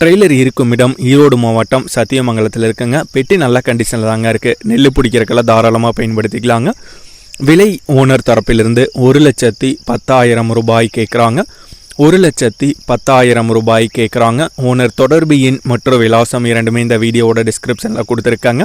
Trailer இருக்கும் இடம் ஈரோடு மாவட்டம் சத்தியமங்கலத்தில் இருக்குங்க. பெட்டி நல்ல கண்டிஷனில் தாங்க இருக்குது நெல் பிடிக்கிறக்கெல்லாம் தாராளமாக பயன்படுத்திக்கலாங்க. விலை ஓனர் தரப்பிலிருந்து ஒரு லட்சத்தி பத்தாயிரம் ரூபாய் கேட்குறாங்க ஒரு லட்சத்தி பத்தாயிரம் ரூபாய் கேட்குறாங்க ஓனர் தொடர்பு எண் மற்றும் விலாசம் இரண்டுமே இந்த வீடியோவோட டிஸ்கிரிப்ஷனில் கொடுத்துருக்காங்க.